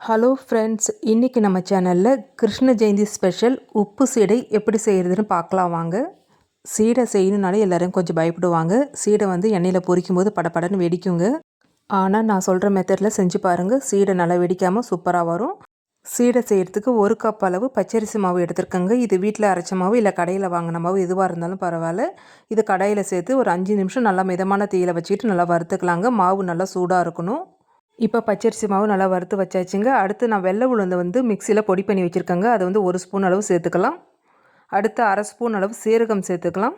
Hello friends இன்றைக்கி நம்ம சேனலில் கிருஷ்ண ஜெயந்தி ஸ்பெஷல் உப்பு சீடை எப்படி செய்கிறதுன்னு பார்க்கலாம் வாங்க. சீடை செய்யணுனாலே எல்லோரும் கொஞ்சம் பயப்படுவாங்க. சீடை வந்து எண்ணெயில் பொரிக்கும் போது படப்படன்னு வெடிக்குங்க. ஆனால் நான் சொல்கிற மெத்தடில் செஞ்சு பாருங்கள் சீடை நல்லா வெடிக்காமல் சூப்பராக வரும். சீடை செய்கிறதுக்கு ஒரு கப் அளவு பச்சரிசி மாவு எடுத்துருக்கோங்க. இது வீட்டில் அரைச்ச மாவு இல்லை கடையில் வாங்கின மாவு எதுவாக இருந்தாலும் பரவாயில்ல. இது கடையில் சேர்த்து ஒரு அஞ்சு நிமிஷம் நல்லா மிதமான தீயில் வச்சுக்கிட்டு நல்லா வறுத்துக்கலாங்க. மாவு நல்லா சூடாக இருக்கணும். இப்போ பச்சரிசி மாவு நல்லா வறுத்து வச்சாச்சுங்க. அடுத்து நான் வெள்ளை உளுந்தை வந்து மிக்சியில் பொடி பண்ணி வச்சுருக்கேங்க. அதை வந்து ஒரு ஸ்பூன் அளவு சேர்த்துக்கலாம். அடுத்து அரை ஸ்பூன் அளவு சீரகம் சேர்த்துக்கலாம்.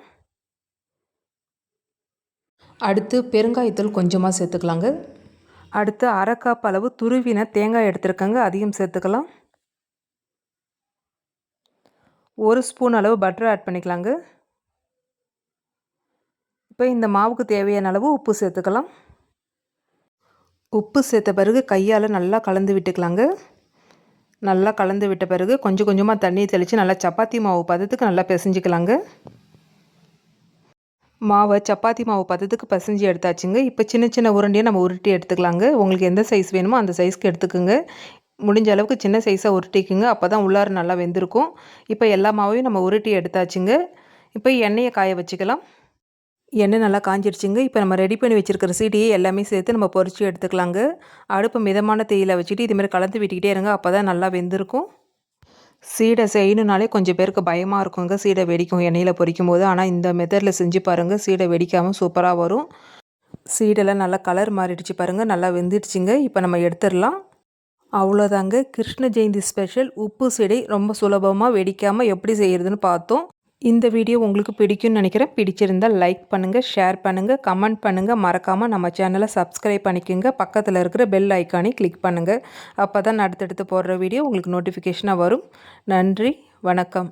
அடுத்து பெருங்காயத்தூள் கொஞ்சமாக சேர்த்துக்கலாங்க. அடுத்து அரை கப் அளவு துருவின தேங்காய் எடுத்துருக்கங்க. அதையும் சேர்த்துக்கலாம். ஒரு ஸ்பூன் அளவு பட்டர் ஆட் பண்ணிக்கலாங்க. இப்போ இந்த மாவுக்கு தேவையான அளவு உப்பு சேர்த்துக்கலாம். உப்பு சேர்த்த பிறகு கையால் நல்லா கலந்து விட்டுக்கலாங்க. நல்லா கலந்து விட்ட பிறகு கொஞ்சம் கொஞ்சமாக தண்ணி தெளித்து நல்லா சப்பாத்தி மாவு பதத்துக்கு நல்லா பிசைஞ்சிக்கலாங்க. மாவை சப்பாத்தி மாவு பதத்துக்கு பிசைஞ்சு எடுத்தாச்சுங்க. இப்போ சின்ன சின்ன உருண்டையை நம்ம உருட்டி எடுத்துக்கலாங்க. உங்களுக்கு எந்த சைஸ் வேணுமோ அந்த சைஸ்க்கு எடுத்துக்கோங்க. முடிஞ்ச அளவுக்கு சின்ன சைஸாக உருட்டிக்குங்க. அப்போ தான் உள்ளார நல்லா வெந்திருக்கும். இப்போ எல்லா மாவையும் நம்ம உருட்டி எடுத்தாச்சுங்க. இப்போ எண்ணெயை காய வச்சுக்கலாம். எண்ணெய் நல்லா காஞ்சிருச்சுங்க. இப்போ நம்ம ரெடி பண்ணி வச்சுருக்கிற சீடியை எல்லாமே சேர்த்து நம்ம பொறிச்சு எடுத்துக்கலாங்க. அடுப்பு மிதமான தேயில வச்சுட்டு இதுமாரி கலந்து விட்டுக்கிட்டே இருங்க. அப்போ தான் நல்லா வெந்திருக்கும். சீடை செய்யணுனாலே கொஞ்சம் பேருக்கு பயமாக இருக்குங்க. சீடை வெடிக்கும் எண்ணெயில் பொறிக்கும் போது ஆனால் இந்த மெத்தடில் செஞ்சு பாருங்கள் சீடை வெடிக்காமல் சூப்பராக வரும். சீடெல்லாம் நல்லா கலர் மாறிடுச்சு பாருங்கள் நல்லா வெந்துடுச்சுங்க இப்போ நம்ம எடுத்துடலாம். அவ்வளோதாங்க. கிருஷ்ண ஜெயந்தி ஸ்பெஷல் உப்பு சீடை ரொம்ப சுலபமாக வெடிக்காமல் எப்படி செய்கிறதுன்னு பார்த்தோம். இந்த வீடியோ உங்களுக்கு பிடிக்கும்னு நினைக்கிறேன். பிடிச்சிருந்தால் லைக் பண்ணுங்கள் ஷேர் பண்ணுங்கள் கமெண்ட் பண்ணுங்கள் மறக்காமல் நம்ம சேனலை சப்ஸ்கிரைப் பண்ணிக்கோங்க. பக்கத்தில் இருக்கிற பெல் ஐக்கானை கிளிக் பண்ணுங்கள் அப்போ தான் அடுத்தடுத்து போடுற வீடியோ உங்களுக்கு நோட்டிஃபிகேஷனாக வரும். நன்றி வணக்கம்.